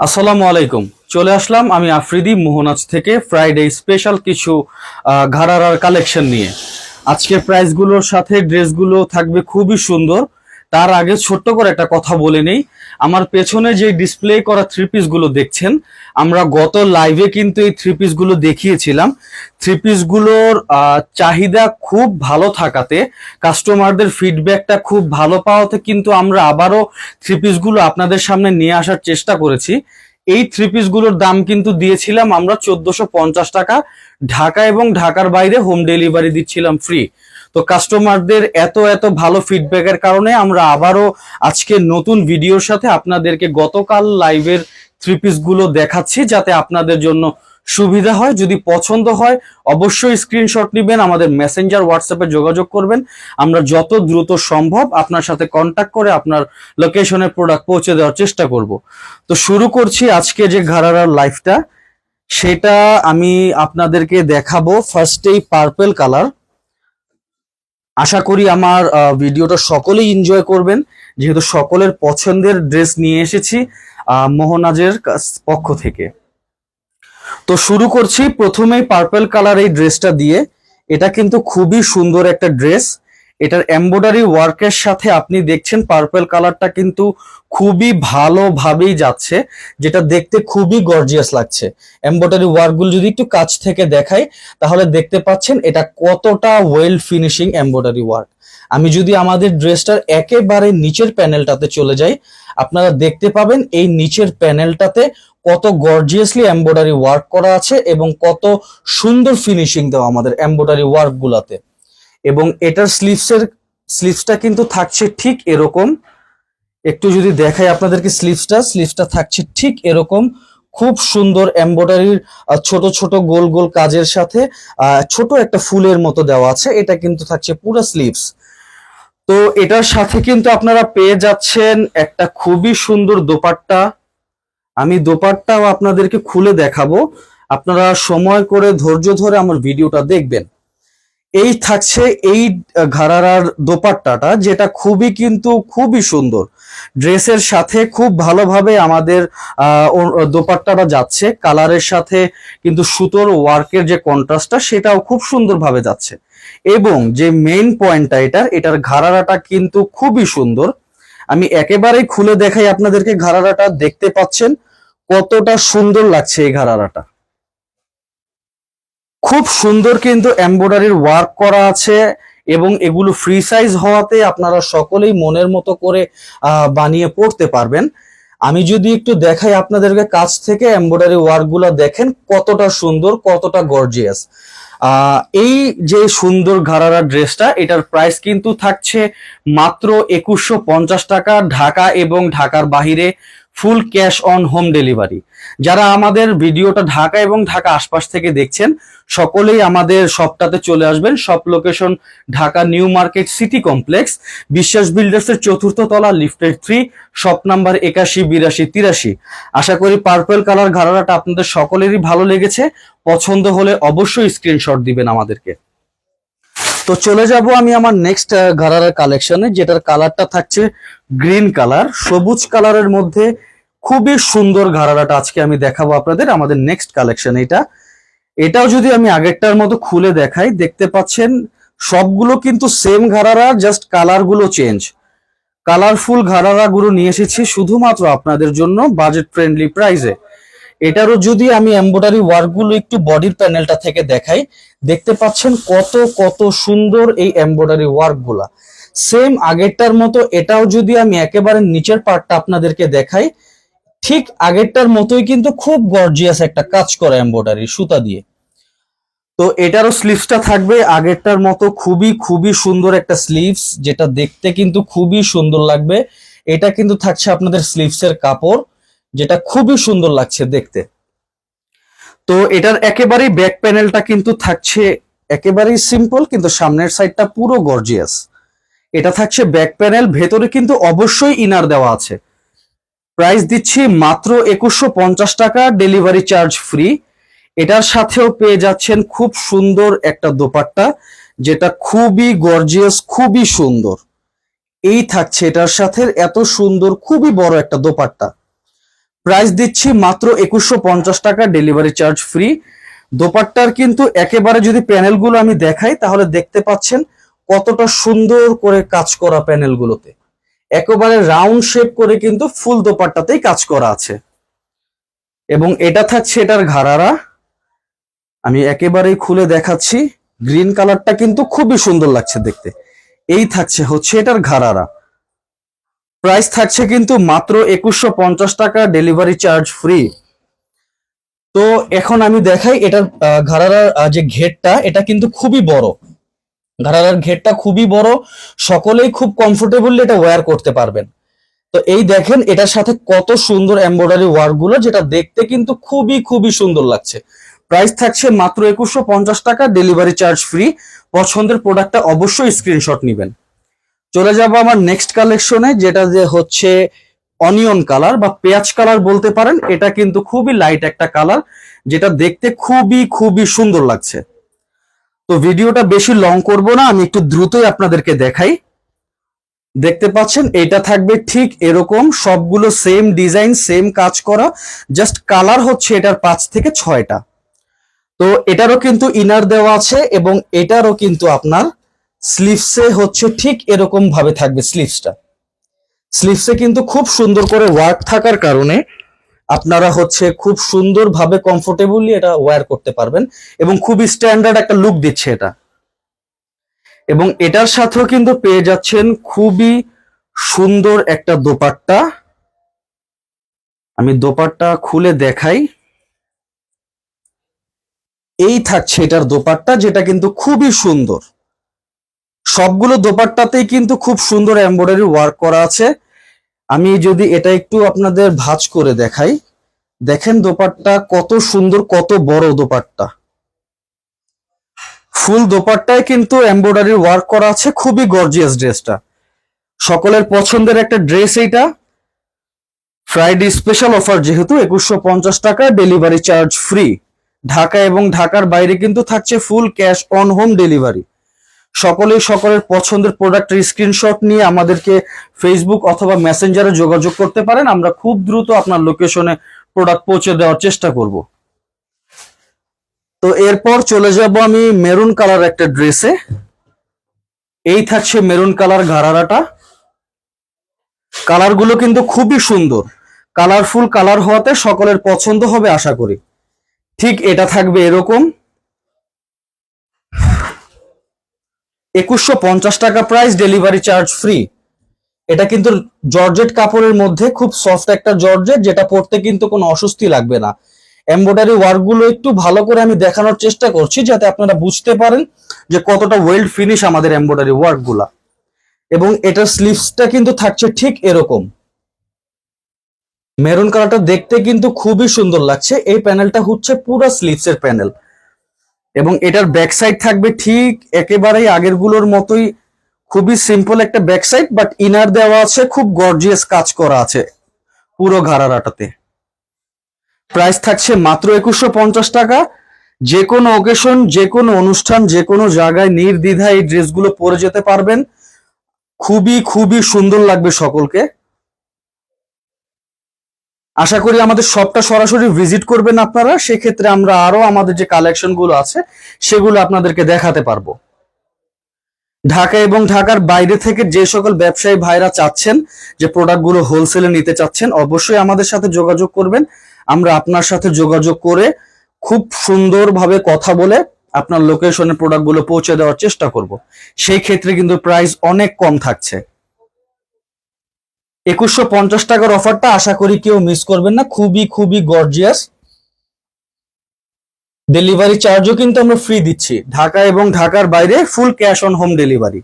আসসালামু আলাইকুম। চলে আসলাম আমি আফ্রিদি মোহনাজ থেকে ফ্রাইডে স্পেশাল কিছু ঘাড়ার কালেকশন নিয়ে। আজকের প্রাইসগুলোর সাথে ড্রেসগুলো থাকবে খুবই সুন্দর। তার আগে ছোট্ট করে একটা কথা বলে নেই। আমার পেছনে যে ডিসপ্লে করা থ্রি পিসগুলো দেখছেন, আমরা গত লাইভে কিন্তু এই থ্রি পিসগুলো দেখিয়েছিলাম। থ্রি পিসগুলোর চাহিদা খুব ভালো থাকাতে কাস্টমারদের ফিডব্যাকটা খুব ভালো পাওয়াতে কিন্তু আমরা আবারও থ্রি পিসগুলো আপনাদের সামনে নিয়ে আসার চেষ্টা করেছি। এই থ্রি পিসগুলোর দাম কিন্তু দিয়েছিলাম আমরা চোদ্দশো টাকা। ঢাকা এবং ঢাকার বাইরে হোম ডেলিভারি দিচ্ছিলাম ফ্রি তো কাস্টমারদের এত এত ভালো ফিডব্যাকের কারণে আমরা আবারও আজকে নতুন ভিডিওর সাথে আপনাদেরকে গতকাল লাইভের থ্রি পিসগুলো দেখাচ্ছি যাতে আপনাদের জন্য সুবিধা হয়। যদি পছন্দ হয়, অবশ্যই স্ক্রিনশট নেবেন, আমাদের মেসেঞ্জার হোয়াটসঅ্যাপে যোগাযোগ করবেন। আমরা যত দ্রুত সম্ভব আপনার সাথে কন্ট্যাক্ট করে আপনার লোকেশনে প্রোডাক্ট পৌঁছে দেওয়ার চেষ্টা করব। তো শুরু করছি আজকে যে ঘাড়ারার লাইফটা সেটা আমি আপনাদেরকে দেখাবো ফার্স্টেই পার্পেল কালার আশা করি আমার ভিডিওটা সকলেই এনজয় করবেন। যেহেতু সকলের পছন্দের ড্রেস নিয়ে এসেছি মোহনাজের পক্ষ থেকে। তো শুরু করছি প্রথমেই পার্পেল কালার এই ড্রেসটা দিয়ে। এটা কিন্তু খুবই সুন্দর একটা ড্রেস এটার এমব্রয়ডারি ওয়ার্কের সাথে আপনি দেখছেন পার্পেল কালারটা কিন্তু খুবই ভালোভাবেই যাচ্ছে, যেটা দেখতে খুবই গর্জিয়াস লাগছে। এমব্রয়ডারি ওয়ার্কগুলো যদি একটু কাছ থেকে দেখাই, তাহলে দেখতে পাচ্ছেন এটা কতটা ওয়েল ফিনিশিং এমব্রয়ডারি ওয়ার্ক আমি যদি আমাদের ড্রেসটার একেবারে নিচের প্যানেলটাতে চলে যাই, আপনারা দেখতে পাবেন এই নিচের প্যানেলটাতে কত গর্জিয়াসলি এমব্রয়ডারি ওয়ার্ক করা আছে এবং কত সুন্দর ফিনিশিং দেওয়া আমাদের এমব্রয়ডারি ওয়ার্ক গুলাতে। এবং এটার স্লিভসের, স্লিভসটা কিন্তু থাকছে ঠিক এরকম। একটু যদি দেখাই আপনাদেরকে স্লিভসটা স্লিভসটা থাকছে ঠিক এরকম। খুব সুন্দর এমব্রয়ডারির ছোট ছোট গোল গোল কাজের সাথে ছোট একটা ফুলের মতো দেওয়া আছে। এটা কিন্তু থাকছে পুরো স্লিভস। তো এটার সাথে কিন্তু আপনারা পেয়ে যাচ্ছেন একটা খুবই সুন্দর দোপাট্টা। আমি দোপাট্টাও আপনাদেরকে খুলে দেখাবো। আপনারা সময় করে ধৈর্য ধরে আমার ভিডিওটা দেখবেন। এই থাকছে এই ঘাড়ারার দোপাট্টাটা, যেটা খুবই কিন্তু খুবই সুন্দর। ড্রেসের সাথে খুব ভালোভাবে আমাদের দোপাট্টাটা যাচ্ছে। কালারের সাথে কিন্তু সুতোর ওয়ার্কের যে কন্ট্রাস্টটা, সেটাও খুব সুন্দরভাবে যাচ্ছে। এবং যে মেইন পয়েন্টটা এটার এটার ঘাড়ারাটা কিন্তু খুবই সুন্দর। আমি একেবারেই খুলে দেখাই আপনাদেরকে, ঘাড়ারাটা দেখতে পাচ্ছেন। কতটা সুন্দর লাগছে এই ঘাড়ারাটা। খুব সুন্দর কিন্তু এমব্রয়ডারির ওয়ার্ক করা আছে এবং এগুলো ফ্রি সাইজ হওয়াতে আপনারা সকলেই মনের মতো করে বানিয়ে পড়তে পারবেন। আমি যদি একটু দেখাই আপনাদেরকে কাছ থেকে এমব্রয়ডারি ওয়ার্কগুলো দেখেন, কতটা সুন্দর, কতটা গর্জিয়াস এই যে সুন্দর ঘাড়ারা ড্রেসটা এটার প্রাইস কিন্তু থাকছে মাত্র একুশশো টাকা ঢাকা এবং ঢাকার বাহিরে। Full cash on home delivery. যারা আমাদের ভিডিওটা ঢাকা এবং ঢাকা আশপাশ থেকে দেখছেন, সকলেই আমাদের শপটাতে চলে আসবেন। Shop location Dhaka new market city complex, Biswas builders এর চতুর্থ তলা, লিফটের থ্রি শপ নাম্বার একাশি, বিরাশি, তিরাশি। আশা করি পার্পল কালার ঘাড়াটা আপনাদের সকলেরই ভালো লেগেছে। পছন্দ হলে অবশ্যই স্ক্রিনশট দিবেন আমাদেরকে। তো চলে যাব আমি আমার নেক্সট ঘাড়ারের কালেকশনে যেটার কালারটা থাকছে গ্রিন কালার সবুজ কালারের মধ্যে খুবই সুন্দর ঘাড়ারাটা আজকে আমি দেখাবো আপনাদের, আমাদের নেক্সট কালেকশন এটা। এটাও যদি আমি আগেরটার মতো খুলে দেখাই, দেখতে পাচ্ছেন সবগুলো কিন্তু সেম ঘাড়ারা জাস্ট কালারগুলো চেঞ্জ কালারফুল ঘাড়ারা গুলো নিয়ে এসেছি শুধুমাত্র আপনাদের জন্য বাজেট ফ্রেন্ডলি প্রাইসে এটারও যদি আমি এমব্রয়ডারি ওয়ার্কগুলো একটু বডির প্যানেলটা থেকে দেখাই, দেখতে পাচ্ছেন কত কত সুন্দর এই এমব্রয়ডারি ওয়ার্কগুলা সেম আগেরটার মতো এটাও যদি আমি একেবারে নিচের পার্টটা আপনাদেরকে দেখাই, ঠিক আগেরটার মতোই কিন্তু খুব গর্জিয়াস একটা কাজ করা এমব্রয়ডারি সুতা দিয়ে। তো এটারও স্লিভসটা থাকবে, আগেরটার মতো খুবই খুবই সুন্দর একটা স্লিভস যেটা দেখতে কিন্তু খুবই সুন্দর লাগবে। এটা কিন্তু থাকছে আপনাদের স্লিভসের কাপড়। যেটা খুবই সুন্দর লাগছে দেখতে। তো এটার একেবারেই ব্যাক প্যানেলটা কিন্তু থাকছে একেবারেই সিম্পল কিন্তু সামনের সাইডটা পুরো গর্জিয়াস এটা থাকছে ব্যাক প্যানেল ভেতরে কিন্তু অবশ্যই ইনার দেওয়া আছে। প্রাইস দিচ্ছি মাত্র একুশশো পঞ্চাশ টাকা ডেলিভারি চার্জ ফ্রি এটার সাথেও পেয়ে যাচ্ছেন খুব সুন্দর একটা দোপাট্টা, যেটা খুবই গর্জিয়াস খুবই সুন্দর। এই থাকছে এটার সাথে এত সুন্দর, খুবই বড় একটা দোপাট্টা। প্রাইস দিচ্ছি মাত্র একুশশো পঞ্চাশ টাকা ডেলিভারি চার্জ ফ্রি দোপাট্টার কিন্তু একেবারে যদি প্যানেলগুলো আমি দেখাই, তাহলে দেখতে পাচ্ছেন কতটা সুন্দর করে কাজ করা প্যানেলগুলোতে। একেবারে রাউন্ড শেপ করে কিন্তু ফুল দোপাট্টাতেই কাজ করা আছে। এবং এটা থাকছে এটার ঘাড়ারা। আমি একেবারেই খুলে দেখাচ্ছি। গ্রিন কালারটা কিন্তু খুবই সুন্দর লাগছে দেখতে। এই থাকছে হচ্ছে এটার ঘাড়ারা। প্রাইস থাকছে কিন্তু মাত্র একুশশো পঞ্চাশ টাকা, ডেলিভারি চার্জ ফ্রি। তো এখন আমি দেখাই এটার ঘাড়ার যে ঘেরটা, এটা কিন্তু খুবই বড়। ঘাড়ার ঘেরটা খুবই বড়, সকলেই খুব কমফোর্টেবলি এটা ওয়্যার করতে পারবেন। তো এই দেখেন, এটার সাথে কত সুন্দর এমব্রয়ডারি ওয়ার্কগুলো যেটা দেখতে কিন্তু খুবই খুবই সুন্দর লাগছে। প্রাইস থাকছে মাত্র একুশশো পঞ্চাশ টাকা, ডেলিভারি চার্জ ফ্রি। পছন্দের প্রোডাক্টটা অবশ্যই স্ক্রিনশট নেবেন। চলে যাব আমার নেক্সট কালেকশনে যেটা যে হচ্ছে অনিয়ন কালার বা পেঁয়াজ কালার বলতে পারেন, এটা কিন্তু খুবই লাইট একটা কালার যেটা দেখতে খুবই খুবই সুন্দর লাগছে। তো ভিডিওটা বেশি লং করব না, আমি একটু দ্রুতই আপনাদেরকে দেখাই। দেখতে পাচ্ছেন, এটা থাকবে ঠিক এরকম, সবগুলো সেম ডিজাইন সেম কাজ করা জাস্ট কালার হচ্ছে এটার পাঁচ থেকে ছয়টা। তো এটারও কিন্তু ইনার দেওয়া আছে, এবং এটারও কিন্তু আপনার স্লিভসে হচ্ছে ঠিক এরকম ভাবে থাকবে স্লিভসটা। স্লিভসে কিন্তু খুব সুন্দর করে ওয়ার্ক থাকার কারণে আপনারা হচ্ছে খুব সুন্দরভাবে কমফোর্টেবলি এটা ওয়্যার করতে পারবেন এবং খুবই স্ট্যান্ডার্ড একটা লুক দিচ্ছে এটা। এবং এটার সাথেও কিন্তু পেয়ে যাচ্ছেন খুবই সুন্দর একটা দোপাট্টা। আমি দোপাট্টা খুলে দেখাই। এই থাকছে এটার দোপাট্টা যেটা কিন্তু খুবই সুন্দর। সবগুলো দোপাট্টাতেই কিন্তু খুব সুন্দর এমব্রয়ডারি ওয়ার্ক করা আছে। আমি যদি এটা একটু আপনাদের ভাঁজ করে দেখাই। দেখেন দোপাট্টা কত সুন্দর, কত বড় দোপাট্টা। ফুল দোপাট্টায় কিন্তু এমব্রয়ডারি ওয়ার্ক করা আছে, খুবই গর্জিয়াস ড্রেসটা। সকলের পছন্দের একটা ড্রেস এইটা। ফ্রাইডে স্পেশাল অফার যেহেতু, একুশশো পঞ্চাশ টাকা ডেলিভারি চার্জ ফ্রি। ঢাকা এবং ঢাকার বাইরে কিন্তু থাকছে full cash on home delivery. সকলেই সকলের পছন্দের প্রোডাক্টের স্ক্রিনশট নিয়ে আমাদেরকে ফেসবুক অথবা মেসেঞ্জারে যোগাযোগ করতে পারেন। আমরা খুব দ্রুত আপনার লোকেশনে প্রোডাক্ট পৌঁছে দেওয়ার চেষ্টা করব। তো এরপর চলে যাব আমি মেরুন কালার একটা ড্রেসে এই থাকছে মেরুন কালার ঘাড়ারাটা। কালারগুলো কিন্তু খুবই সুন্দর। কালারফুল কালার হওয়াতে সকলের পছন্দ হবে আশা করি। ঠিক এটা থাকবে এরকম। একুশশো পঞ্চাশ টাকা প্রাইস ডেলিভারি চার্জ ফ্রি এটা কিন্তু জর্জেট কাপড়ের মধ্যে খুব সফট একটা জর্জেট, যেটা পরতে কিন্তু কোনো অস্বস্তি লাগবে না। এমব্রয়ডারি ওয়ার্কগুলো একটু ভালো করে আমি দেখানোর চেষ্টা করছি, যাতে আপনারা বুঝতে পারেন যে কতটা ওয়েল্ড ফিনিশ আমাদের এমব্রয়ডারি ওয়ার্কগুলা। এবং এটার স্লিভসটা কিন্তু থাকছে ঠিক এরকম। মেরুন কালারটা দেখতে কিন্তু খুবই সুন্দর লাগছে। এই প্যানেলটা হচ্ছে পুরো স্লিভস এর প্যানেল এবং এটার ব্যাক সাইড থাকবে ঠিক একেবারেই আগেরগুলোর মতোই খুবই সিম্পল একটা ব্যাক সাইড বাট ইনার দেওয়া আছে, খুব গর্জিয়াস কাজ করা আছে পুরো ঘাড়ারাটাতে। প্রাইস থাকছে মাত্র একুশশো পঞ্চাশ টাকা। যে কোনো ওকেশন যে কোনো অনুষ্ঠান যে কোনো জায়গায় নির্দ্বিধায় এই ড্রেসগুলো পরে যেতে পারবেন। খুবই খুবই সুন্দর লাগবে সকলকে। আশা করি আমাদের সবটা সরাসরি ভিজিট করবেন আপনারা। সেক্ষেত্রে আমরা আরও আমাদের যে কালেকশনগুলো আছে, সেগুলো আপনাদেরকে দেখাতে পারব। ঢাকা এবং ঢাকার বাইরে থেকে যে সকল ব্যবসায়ী ভাইরা চাচ্ছেন, যে প্রোডাক্টগুলো হোলসেলে নিতে চাচ্ছেন, অবশ্যই আমাদের সাথে যোগাযোগ করবেন। আমরা আপনার সাথে যোগাযোগ করে খুব সুন্দরভাবে কথা বলে আপনার লোকেশনে প্রোডাক্টগুলো পৌঁছে দেওয়ার চেষ্টা করব। সেই ক্ষেত্রে কিন্তু প্রাইস অনেক কম থাকছে। একুশশো পঞ্চাশ টাকার অফারটা আশা করি কেউ মিস করবেন না। খুবই খুবই গর্জিয়াস ডেলিভারি চার্জও কিন্তু আমরা ফ্রি দিচ্ছি। ঢাকা এবং ঢাকার বাইরে full cash on home delivery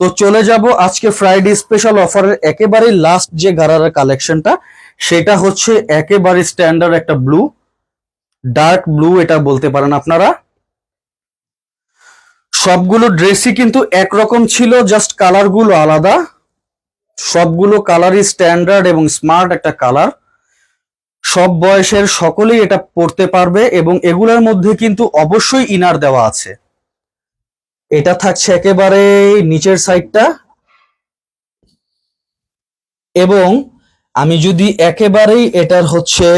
তো চলে যাব আজকে ফ্রাইডে স্পেশাল অফারের একেবারে লাস্ট যে গারারা কালেকশনটা সেটা হচ্ছে একেবারে স্ট্যান্ডার্ড একটা ব্লু ডার্ক ব্লু এটা বলতে পারেন আপনারা। সবগুলো ড্রেসই কিন্তু একরকম ছিল জাস্ট কালারগুলো আলাদা। সবগুলো কালারই স্ট্যান্ডার্ড এবং স্মার্ট একটা কালার সব বয়সের সকলেই এটা পড়তে পারবে এবং এগুলোর মধ্যে কিন্তু অবশ্যই ইনার দেওয়া আছে। এটা থাকছে একেবারে নিচের সাইডটা এবং আমি যদি একেবারেই এটার হচ্ছে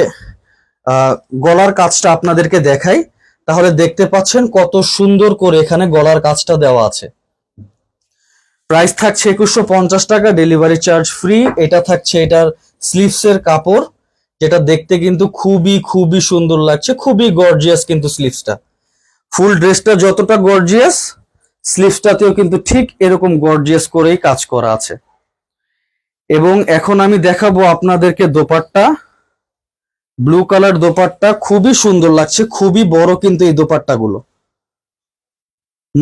গলার কাজটা আপনাদেরকে দেখাই, তাহলে দেখতে পাচ্ছেন কত সুন্দর করে এখানে গলার কাজটা দেওয়া আছে। প্রাইস থাকছে একুশশো পঞ্চাশ টাকা ডেলিভারি চার্জ ফ্রি এটা থাকছে এটার স্লিভসের কাপড়, যেটা দেখতে কিন্তু খুবই খুবই সুন্দর লাগছে। খুবই গর্জিয়াস কিন্তু স্লিভসটা ফুল ড্রেসটা যতটা গর্জিয়াস স্লিভসটাতেও কিন্তু ঠিক এরকম গর্জিয়াস করেই কাজ করা আছে। এবং এখন আমি দেখাবো আপনাদেরকে দোপাট্টা। ব্লু কালার দোপাট্টা খুবই সুন্দর লাগছে, খুবই বড় কিন্তু এই দোপাট্টা গুলো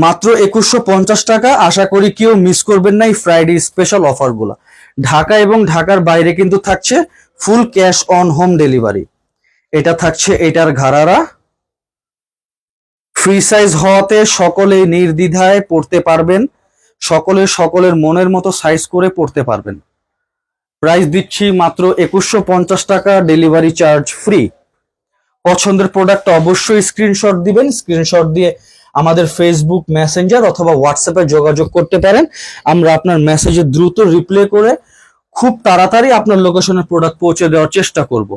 মাত্র একুশশো পঞ্চাশ টাকা। আশা করি কেউ মিস করবেন না এই ফ্রাইডে স্পেশাল অফারগুলা। ঢাকা এবং ঢাকার বাইরে কিন্তু থাকছে full cash on home delivery এটা থাকছে এটার ঘাড়ারা। ফ্রি সাইজ হওয়াতে সকলে নির্দ্বিধায় পড়তে পারবেন। সকলে সকলের মনের মতো সাইজ করে পড়তে পারবেন। প্রাইস দিচ্ছি মাত্র একুশশো পঞ্চাশ টাকা ডেলিভারি চার্জ ফ্রি পছন্দের প্রোডাক্ট অবশ্যই স্ক্রিনশট দিবেন। স্ক্রিনশট দিয়ে আমাদের ফেসবুক মেসেঞ্জার অথবা হোয়াটসঅ্যাপে যোগাযোগ করতে পারেন। আমরা আপনার মেসেজে দ্রুত রিপ্লে করে খুব তাড়াতাড়ি আপনার লোকেশনের প্রোডাক্ট পৌঁছে দেওয়ার চেষ্টা করব।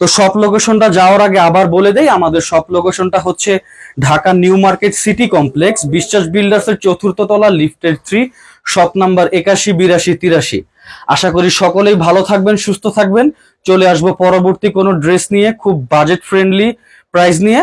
তো সব লোকেশনটা যাওয়ার আগে আবার বলে দেই, আমাদের সব লোকেশনটা হচ্ছে Dhaka new market city complex Biswas builders এর চতুর্থ তলা লিফটের থ্রি শপ নাম্বার একাশি, বিরাশি, তিরাশি। আশা করি সকলেই ভালো থাকবেন, সুস্থ থাকবেন। চলে আসব পরবর্তী কোনো ড্রেস নিয়ে, খুব বাজেট ফ্রেন্ডলি প্রাইস নিয়ে।